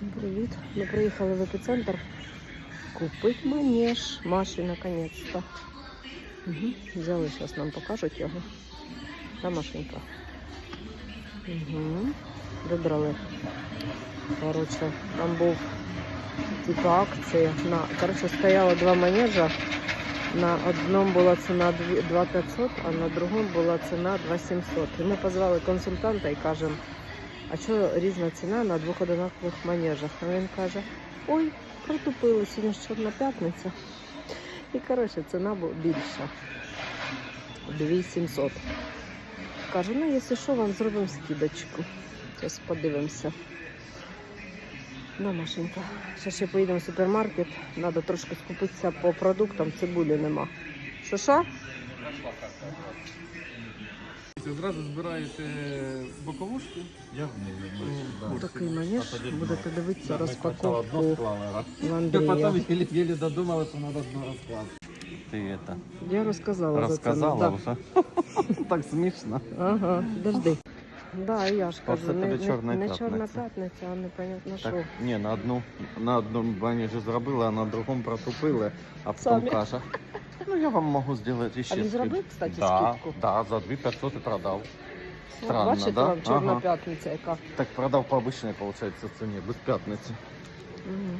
Всім привіт. Ми приїхали в епіцентр купити манеж Маші наконець-то. Угу. Взяли, зараз нам покажуть його. Та Машенька. Угу. Вибрали. Коротше, там був типу акції. На, коротше, стояло два манежа. На одному була ціна 2500, а на другому була ціна 2700. І ми позвали консультанта і кажемо, а що різна ціна на двох одинакових манежах? А він каже, ой, протупили, сьогодні ж чорна п'ятниця. І коротше, ціна більша. 2700. Каже, ну якщо що, вам зробимо скидочку. Зараз подивимося. Да, Машенька. Зараз ще поїдемо в супермаркет. Треба трошки скупитися по продуктам, цибулі нема. Що що? Зразу збираєте боковушки. Я в неї. Такий манеж. Будете дивитися розпаковку в Я Андрія. потом еле, еле додумала, что надо одно раскладывать. Ты это Я розказала за це. ну, рассказала уже. Так смешно. Ага, дожди. Да, і я ж кажу, Оце не, тобі не, чорна не чорна п'ятниця. п'ятниця, а непонятно Так, що. ні, на одну на одному бані вже зробили, а на другому протупили, а потім Самі. Ну я вам можу зробити ще А він зробив, кстати, да, скидку? Да, за 2500 і продав. Странно, Бачите, да? вам чорна Ага. п'ятниця яка. Так продав по обичній, виходить, ціні, без п'ятниці. Угу.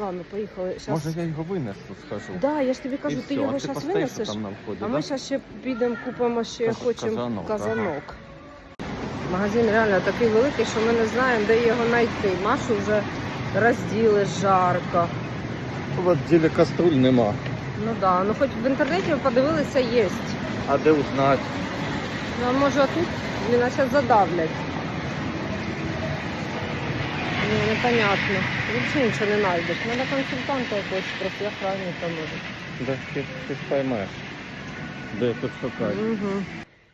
Ладно, поїхали. Щас... Може я його винесу, скажу. Да, я ж тобі кажу, І ти всьо, його а зараз винесеш, там на вході, а да? ми зараз ще підемо купимо ще Каз- хочемо казанок, казанок. Магазин реально такий великий, що ми не знаємо, де його знайти. Машу вже розділи жарко. В відділі каструль нема. Ну да, ну хоч в інтернеті ви подивилися, є. А де узнати? Ну, а може тут а зараз задавлять. Ну, непонятно. Взагалі нічого не знайдеш. Треба консультанта якогось просто охранника може. Да, ти, ти ж поймеш. Де тут шукати? Угу.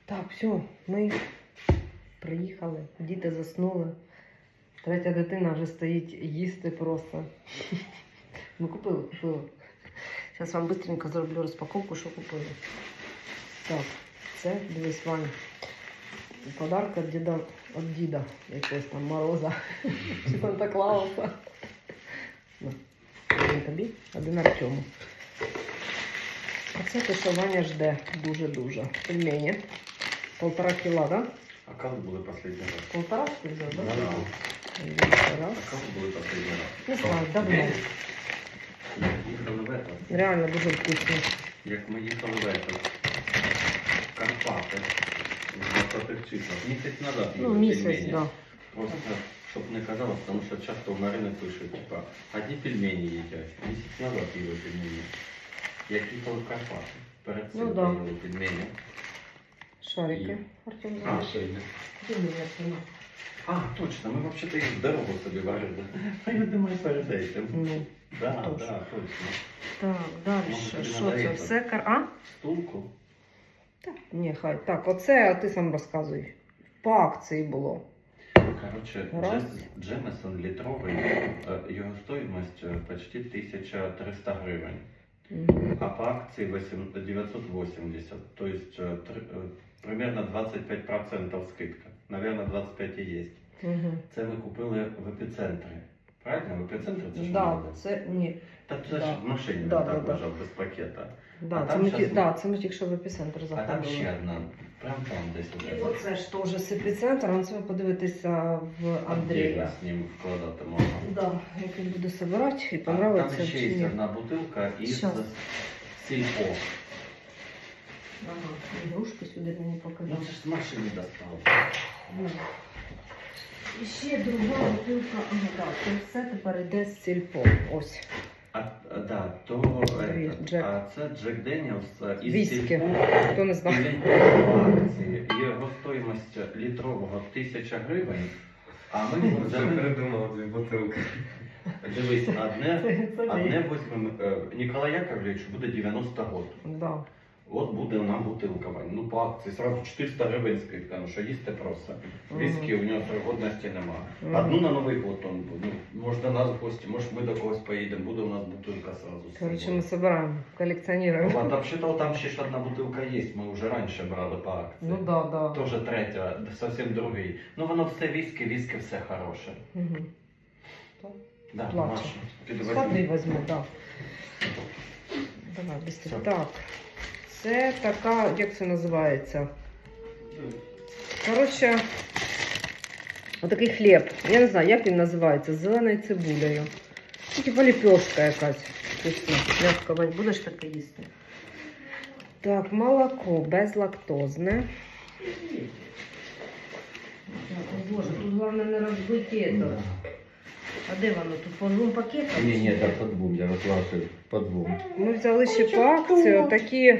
Так, все, ми приїхали, діти заснули. Третя дитина вже стоїть їсти просто. Ми купили, купили. Зараз вам швидко зроблю розпаковку, що купили. Так, це дивись, Вань. Подарок від діда, від діда якогось там Мороза. Чи Санта Клауса. Один тобі, один Артему. А це те, що Ваня жде дуже-дуже. Пельмені. Полтора кіла, да? А коли були останній раз? Полтора ти взяв, да? Да. Раз. А коли були останній раз? Не знаю, давно. Їхали в это, Реально дуже вкусно. як ми їхали в это, в Карпати, в 20 числах. Місяць назад Ну, їли місяць, пельмені. да. Просто, щоб не казалось, тому що часто в новини пишуть, типа, одні пельмені їдять. Місяць назад їли пельмені. Як їхали в Карпати. Перед Ну, цим да. їли пельмені. Шарики. Артем А, знаєш. що йде? Іди мені, Артема. А, точно, ми взагалі їх дорогу собі варили. А я думаю, перед этим. Ну, Да, Точно. да, точно. так, далі. Може, тобі Що це? это? Все кар... А? Стулку. Так, ні, хай. Так, оце, а ти сам розказуй. По акції було. Короче, Раз. Джес- Джемесон літровий, е, його стоїмость е, почти 1300 гривень, Мгм. а по акції 8 980, то есть е, три- е, примерно 25% скидка. Наверное, 25 і є. Мгм. Це ми купили в епіцентрі. Правильно? В епіцентрі це ж Да, це ні. Та це да. ж в машині Да, так да. лежав без пакета. Да, А це, там ми, щас- да, це ми тільки що в епіцентр А там заходили. ще одна, прям там десь І уже. оце ж теж з епіцентром, це ви подивитися в Андрія. З ним вкладати можна. Да, як він буде збирати і А понравиться Там ще чи є ні. одна бутилка із Щас. сільпо. Ага, ігрушки сюди мені Ну це ж з машини достав. Ну. І ще друга бутилка, ага, так, це все тепер йде з сільпо. Ось. А, а, да, то Привіт, этот, Джек. а це Джек Деніелс е, із Віскі. сільпо. Хто не акції. Його стоїмость літрового 1000 гривень. А ми його взяли. придумав дві бутилки. Дивись, одне, Це, це одне візьмемо. е, Ніколай Яковлевич буде 90 років. Да. От буде нам бутилка Вань. Ну по акції сразу 400 гривень скидка, ну що їсти просто. Віскі у нього годності немає. Мгм. Одну на Новий год он, ну, може до нас в гості, може ми до когось поїдемо, буде у нас бутилка сразу. Короче, ми збираємо, колекціонуємо. А там ще то, там ще ж одна бутилка є, ми вже раніше брали по акції. Ну да, да. Тоже третя, зовсім другий. Ну воно все віскі, віскі все хороше. Угу. Да. Підвозь. Сходи возьму, так. Давай, быстрее. Так. Це така, як це називається? Коротше, отакий хліб. Я не знаю, як він називається, з зеленою цибулею. Ну, Типа ліпешка якась. Будеш таке їсти? Так, молоко безлактозне. Так, о Боже, тут головне не розбити это. Да. А де воно? Тут по двом пакетам? Ні, ні, так по двом, я розложив по двом. Ми взяли ще по акції такі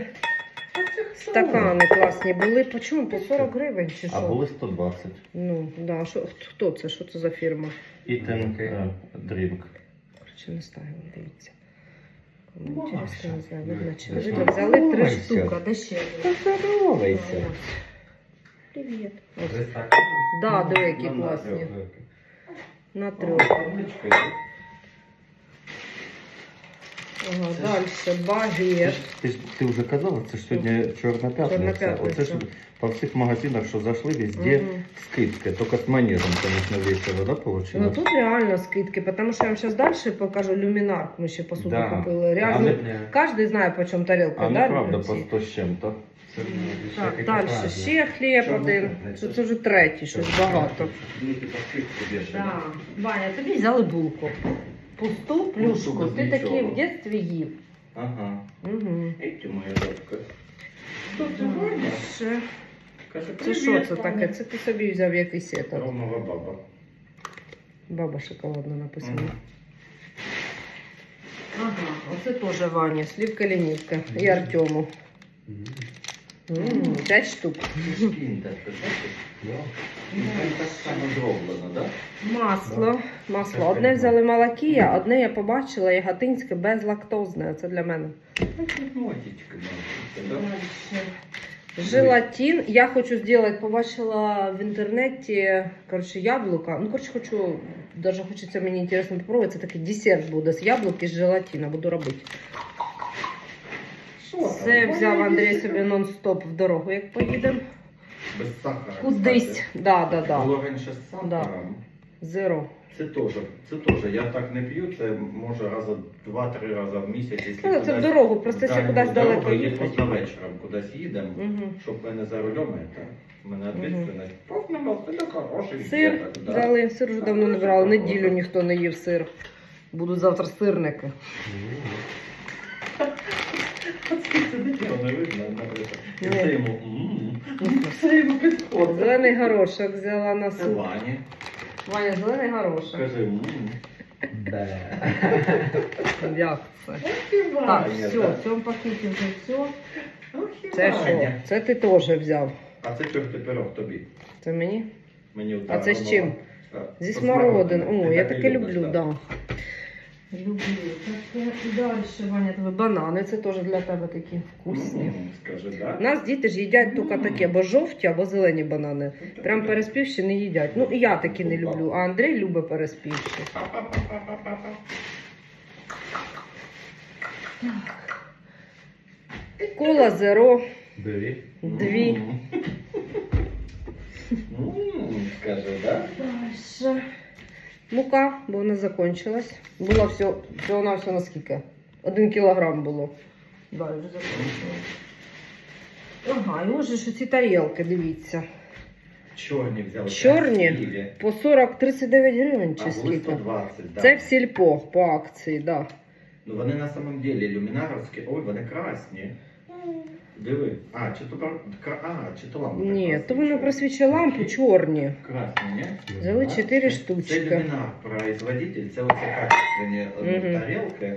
стакани класні були. По чому? По 40 гривень чи А були 120. Ну, да. Що, хто це? Що це за фірма? Ітен дрінк. Коротше, не ставимо, дивіться. Кому Маша, інтересно, не знаю, ну, видно чи не ну, видно. Взяли три здоровайся. штуки. Де ще? Здоровайся. Привіт. Так? Да, диви, які Ну, класні. На трьох. Ага, Це далі. Ти Багет. ти, ж, ти вже казала, це ж сьогодні Чорна п'ятниця. Чорна п'ятниця. Оце ж по всіх магазинах, що зайшли, везде Мгм. скидки. Тільки з манежем, звісно, весело, да, Ну тут реально скидки, потому що я вам зараз далі покажу люмінарк. Ми ще посуду Да. купили. Реально, не, кожен знає, по чому тарілка. а да, неправда, по ці? 100 з чим-то. Так, далі. Ще хліб один. Це вже третій, щось багато. Ну. Ваня, тобі взяли булку. Пусту плюшку. без Ти такі нічого. в дитинстві їв. Ага. Угу. Ейте, моя дочка. Що це Ваня? Ще. Каже, Це що це таке? Це ти собі взяв якийсь ето. Ромова баба. Баба шоколадна написано. Мгм. Ага, оце теж Ваня, слівка лінівка. І Артему. М, П'ять штук. Ну? Масло. Масло. Одне взяли малакія, одне я побачила яготинське безлактозне. Це для мене. Мотичка. Желатин. Я хочу сделать, побачила в інтернеті, коротше, яблука. Ну, коротше, хочу, даже хочеться мені інтересно попробувати. Це такий десерт буде з яблук і з желатина. Буду робити. Це взяв Андрій собі нон-стоп в дорогу, як поїдемо. Без сахара. Кудись. Да, да, да. Було раніше з сахаром. Зеро. Це теж, це теж. Я так не п'ю, це може раза два-три рази в місяць, якщо Ну, це в кудись- дорогу, просто якщо дальню кудись далеко дорогу, їхати. Якщо вечором кудись їдемо, Угу. щоб ви не за рулем, це в мене відповідальність. Повна це хороший Сир діток, да. взяли, сир вже давно не брали. Неділю ніхто не їв сир. Будуть завтра сирники. Це не видно, йому, йому підходить. Зелений горошок взяла на суп. Ваня. Ваня, зелений горошок. Скажи, м. Як це? Так, Ваня, все, да. в цьому пакеті вже все. Це що? Це ти теж взяв. А це чого ти пирог тобі? Це мені? Мені А це з чим? Зі смородин. О, я таке люблю, так? да. Люблю. Так, і далі, Ваня, тебе банани, це теж для тебе такі вкусні. М, Скажи, У да? нас діти ж їдять тільки такі, або жовті, або зелені банани. Прям переспівші не їдять. Ну і я такі не люблю, а Андрій любить переспівші. Кола зеро. Бери. Дві. М. М, Скажи, да? Дальше. Мука, бо вона закончилась. Було все, всього на все наскільки? Один кілограм було. Далі вже закончилось. Ага, і ось ж ці тарілки, дивіться. Чорні взяли. Чорні? По 40-39 гривень чи скільки? да. Це в сільпо по акції, так. Да. Ну вони на самом деле люмінаровські. Ой, вони красні. Диви. А, чи то кра- а, чи то лампа. Ні, то воно просвічує лампу чорні. Красні, ні? Взяли. 4 Це штучки. люмінар производитель, це оце качественні Мгм. ну, тарілки.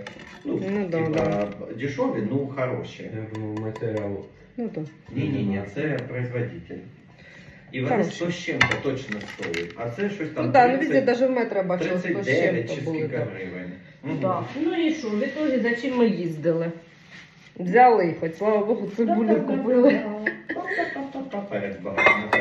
Ну, Ну, да, типа, дешеві, ну хороші. Я думаю, матеріал. Ну то. Ні, ні, ні, це производитель. І вони Хороші. 100 з чим-то точно стоять. А це щось там Ну так, ну 30, везде навіть в метро бачила, що з 39 чи чим-то були. скільки так. гривень. Мгм. Так. Ну і що, в ітогі за чим ми їздили? Взяли, хоч слава Богу, цибулю купили. Перед багато, наперед багато.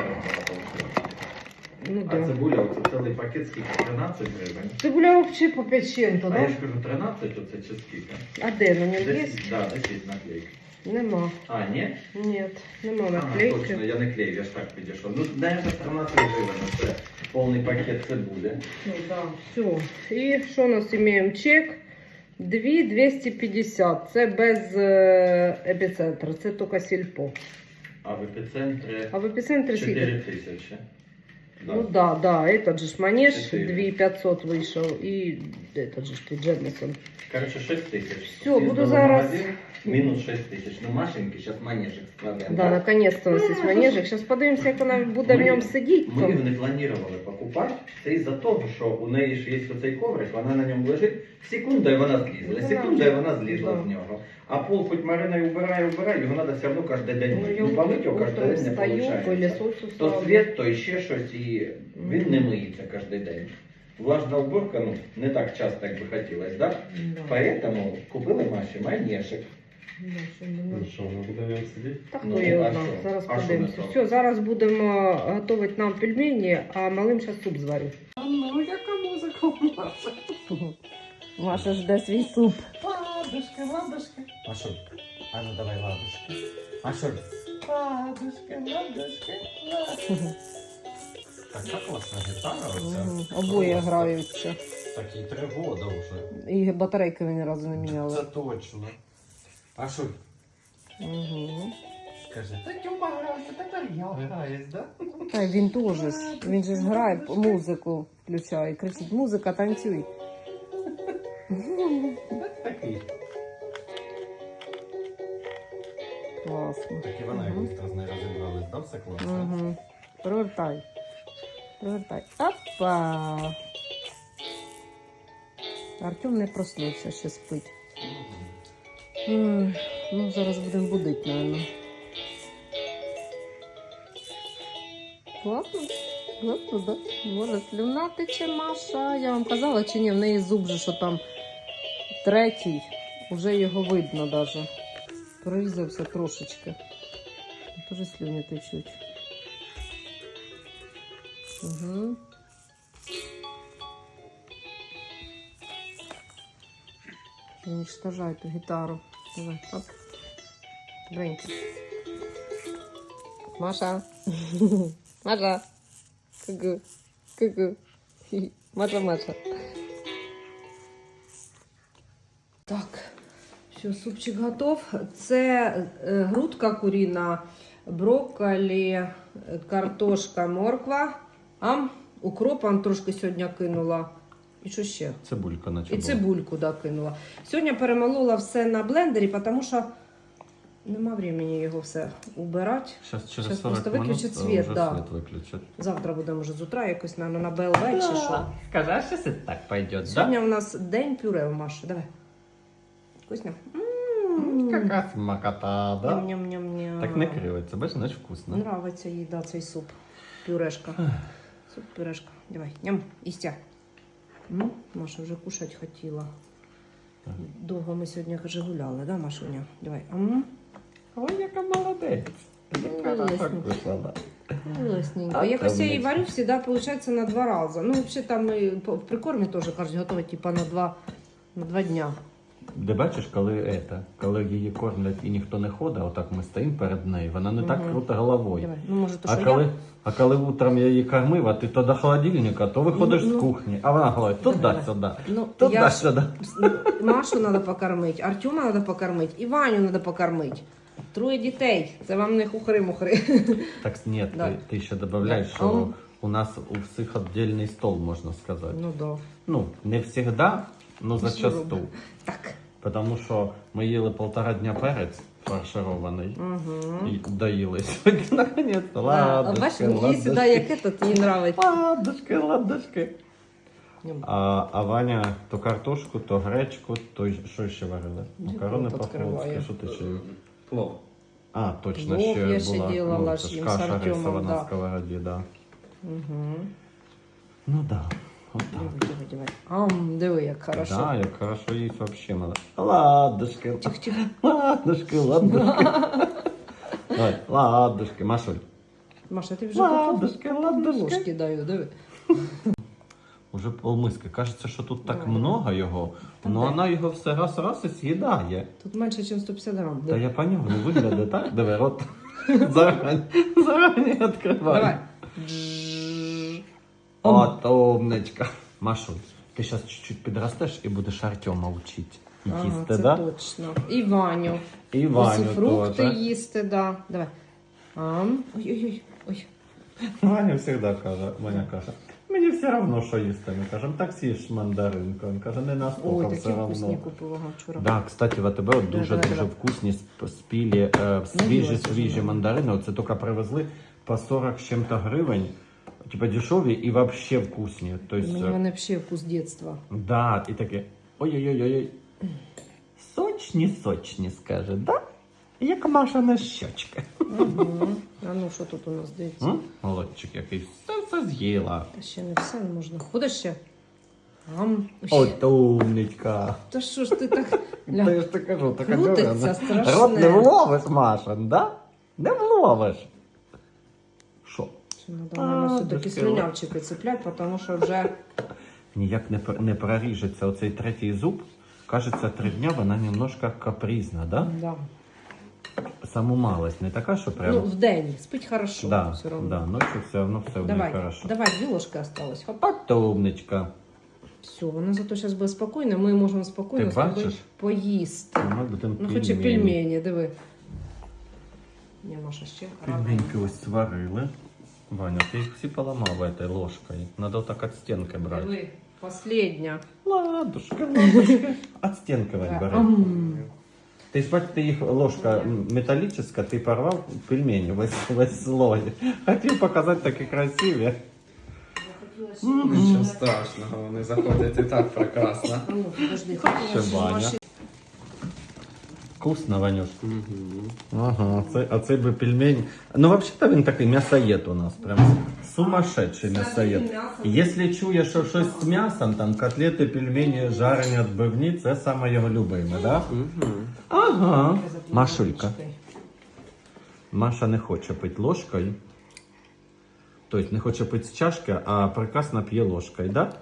Ну А да. цибуля, оце цілий пакет скільки? 13 гривень. Цибуля взагалі по 5 чим-то, А я да? ж кажу, 13 оце чи скільки? А де на ньому є? Десь, да, десь є наклейки. Нема. А, ні? Ні, нема А, наклейки. точно, я не клею, я ж так підійшов. Ну, наверное, страна приживана, це повний пакет це буде. Ну, да, все. І що у нас маємо? Чек 2250. Це без е, епіцентру, це тільки сільпо. А в епіцентрі А в епіцентрі скільки? 4 тисячі. Да. Ну да, да, этот же ж манеж Четыре. 2500 вийшов і этот же ж ти Джемісон. Короче, 6 тисяч. Всё, буду Їздили в зараз- магазин, Мінус 6 тисяч. Ну, Машеньки, зараз манежик складемо. Да, наконец-то у нас є манежик. Зараз подивимося, як вона буде в Ми- ньому сидіти. Ми його не планували покупати. Це із-за того, що у неї ж є оцей коврик, вона на ньому лежить. Секунда і вона злізла. Вона Секунда і вона злізла да. з нього. А пол хоч Марина і убирає, убирає, його треба все одно кожен день Ну, мити. я Ну, помити його кожен день не встаю, виходить. пилісосу То ставлю. світ, то ще щось, і він не миється кожен день. Влажна уборка, ну, не так часто, як би хотілося, да? Да. Поэтому купили Маші майнешик. Да, що ми будемо сидіти? Так Ну, то є а одна. що? Зараз А що подивимося. не? Все, зараз будемо готувати нам пельмені, а малим зараз суп зварю. Ну, яка музика у нас? Маша жде свій суп. Ладушки, ладушки. Машуль, а ну давай ладушки. Машуль. Ладушки, ладушки, ладушки. Така класна гітара оця. Обоє граються. Такі три года вже. І батарейки ви ні разу не Це міняли. точно. Машуль, Угу. скажи, та Тьома грався, тепер я граюсь, да? Та він теж. Він же ж грає музику, включає, кричить, музика, танцюй. Такий. Класно. Так і вона Мгм. якось з нею розібралась, да, все класно? Угу. Провертай. Провертай. Опа. Артем не проснувся, ще спить. Ой, ну, зараз будемо будити, мабуть. Класно? Класно, да? Може, слюна тече Маша. Я вам казала, чи ні, в неї зуб же, що там третій. Уже його видно даже. Прорізався трошечки. Тоже слюни течуть. Угу. Уничтожай эту гитару. Давай, оп. Добренько. Маша. Маша. Ку-ку. Ку-ку. Хі-хі. Маша, Маша. Так, Все, супчик готов. Це е, грудка куріна, брокколі, е, картошка, морква. А укроп трошки сьогодні кинула. І що ще? Цибулька наче І була. цибульку да, кинула. Сьогодні перемолола все на блендері, тому що нема времени його все убирати. Щас через Щас 40 просто минут виключать світ, вже да. світ виключать. Завтра буде, може, з утра якось на, на БЛВ чи що. А щось і так пойдет, Сьогодні у нас день пюре у Маші. Давай. Вкусно? М. Яка смакота, да? Ням-ням-ням. Так не кривиться, бачиш, значить вкусно. Нравиться їй, да, цей суп. Пюрешка. Суп пюрешка. Давай, ням, істя. М, Маша вже кушать хотіла. Довго ми сьогодні каже, гуляли, да, Машуня? Давай. М, Ой, яка молодець. Молодець. Вкусно, А я там її варю завжди, виходить, на два рази. Ну, взагалі там і в прикормі теж кажуть, готувати типа на два, на два дня. Де бачиш, коли это, коли її кормлять і ніхто не ходить, отак ми стоїмо перед нею, вона не так Мгм. круто головою. Давай. Ну, може, то, А що коли, я... а коли утром я її кормив, а ти то до холодильника, то виходиш Ну, ну. з кухні, а вона говорить, туди-сюди, Ну, туди-сюди. Машу треба покормити, Артема треба покормити, і Ваню треба покормити. Троє дітей. Це вам не хухри-мухри. Так ні, Да. ти, ти ще додаєш, що он- у нас у всіх віддільний стол, можна сказати. Ну да. Ну, не завжди, но зачасту. Так. Тому що ми їли полтора дня перець фарширований. Угу. І доїли сьогодні, наконець-то. Ладушки, Бачиш, їй ладушки. сюди як этот, їй нравиться. Ладушки, ладушки. А, а Ваня то картошку, то гречку, то й- що ще варили? Макарони по-флотськи, що ти ще? Плов. А, точно, Плов ще я ще була. делала ну, ж це ж їм з каша Артемом, рисова да. на сковороді, да. Угу. Ну да, Диви, диви, диви. Ам, диви, як хорошо. Да, як хорошо їсть вообще надо. Ладушки, Тихо-тихо. ладушки, ладушки. Давай, ладушки, Машуль. Маша, ти вже. Ладушки, ладушки. Ложки даю, диви. Уже полмиски. Кажеться, що тут так Давай. много його, Та але де? вона його все раз раз і з'їдає. Тут менше, ніж 150 грам. Та я поняв, ну виглядає так, диви, рот зарані, зарані відкривай. Давай. От умничка. Машу, ти зараз чуть-чуть підростеш і будеш Артема вчити. Ага, Їсти, це да? точно. І Ваню. І Ваню фрукти теж. їсти, да. Давай. Ой-ой-ой. Ой. Ваня завжди каже, Ваня каже, мені все одно, що їсти. Ми кажемо, так сіж мандаринку. Він каже, не Ой, настільки такі все вкусні одно. купила ага, вчора. Да, кстати, в АТБ Да, дуже дуже да. вкусні сп- спілі, е, свіжі Наїлася свіжі вже. мандарини. Оце тільки привезли по 40 з чим-то гривень. Типа дешеві і вообще вкусні. Тобто, Мені вони взагалі вкус дитинства. да, і таке. Ой-ой-ой. Сочні, сочні, скаже, да? Як Машина щочка. Угу. А ну що тут у нас дивіться? М? Молодчик який все це з'їла. Та ще не все не можна. Будеш ще? Ам. От умничка. Та що ж ти так Та я ля, ж ти кажу, така крутиться дурна. страшне. Рот не вловиш, Маша, да? Не вловиш. Надо, все-таки дошки. слюнявчики цеплять, потому що вже Ніяк не, не проріжеться оцей третій зуб. Кажеться, три дня вона немножко капризна, да? да. Саму малость, не така, що прям. Ну, в день спить хорошо, да, все равно. да, ночі все одно все в неї Давай, хорошо. давай, дві ложки осталось. Хоп. От умничка. Все, вона зато зараз буде спокійна, ми можемо спокійно Ти з тобою бачиш? поїсти. Ми будемо Ну, хоча пельмені, диви. Маша, ще. Пельменьки ось сварили. Ваня, ти їх всі поламав этой ложкою. Надо так від стінки брати. Диви, последня. Ладушки, ладушки. От стінки Вань бери. Ам. Ти ж бач, ти їх ложка м, металічна, ти порвав пельмені весь, весь слой. Хотів показати такі красиві. Нічого страшного, вони заходять і так прекрасно. А ну, подожди, Ще Маша, Ваня. Маші- Вкусно, Ванюш. Ага, це, а цей би пельмень. Ну, взагалі він такий м'ясоєд у нас. Прям сумасшедший м'ясоєд. Якщо чує, що щось з м'ясом, там котлети, пельмені, жарені відбивні, це саме його любиме, да? Ага. Машулька. Маша не хоче пити ложкою. Тобто не хоче пити з чашки, а прекрасно п'є ложкою, да?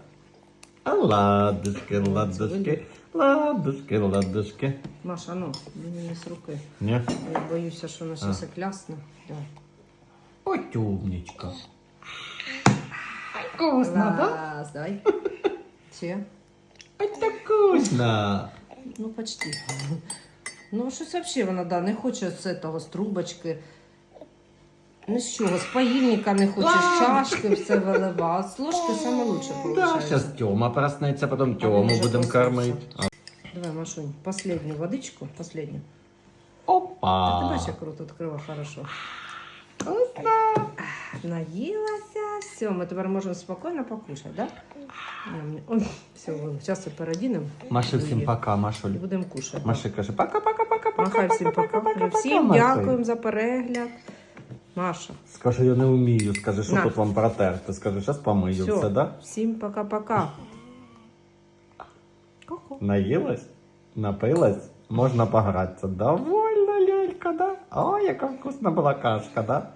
А ладушки, ладушки, ладушки, ладушки. Маша, ну, мені не з руки. Ні? Я боюся, що вона зараз клясне. Ой, умничка. Клас, давай. Все. Ой, так вкусно. Ну, почти. Ну, щось взагалі вона, да, не хоче з того, з трубочки. З чого, з паїльника не хоче, з чашки все вилива. З ложки саме лучше Да, виходить. зараз Тьома проснеться, потім він Тьому вже будемо проснувся. кормити. Давай, Машунь, последню водичку, последню. Опа. А ти бачиш, як рот відкрила хорошо. Наїлася. Все, ми тепер можемо спокійно покушати, да? Ой, все, зараз переодінемо Маші всім пока, і Машуль. будемо кушати. Маші каже пока-пока-пока-пока. Махай всім пока. Всім дякуємо за перегляд. Маша. Скажи, я не вмію. Скажи, що На. тут вам протерти. Скажи, зараз помию Все. все, да? Всім пока-пока. Наїлась? Напилась? Можна погратися. Довольно, лялька, да? О, яка вкусна була кашка, да?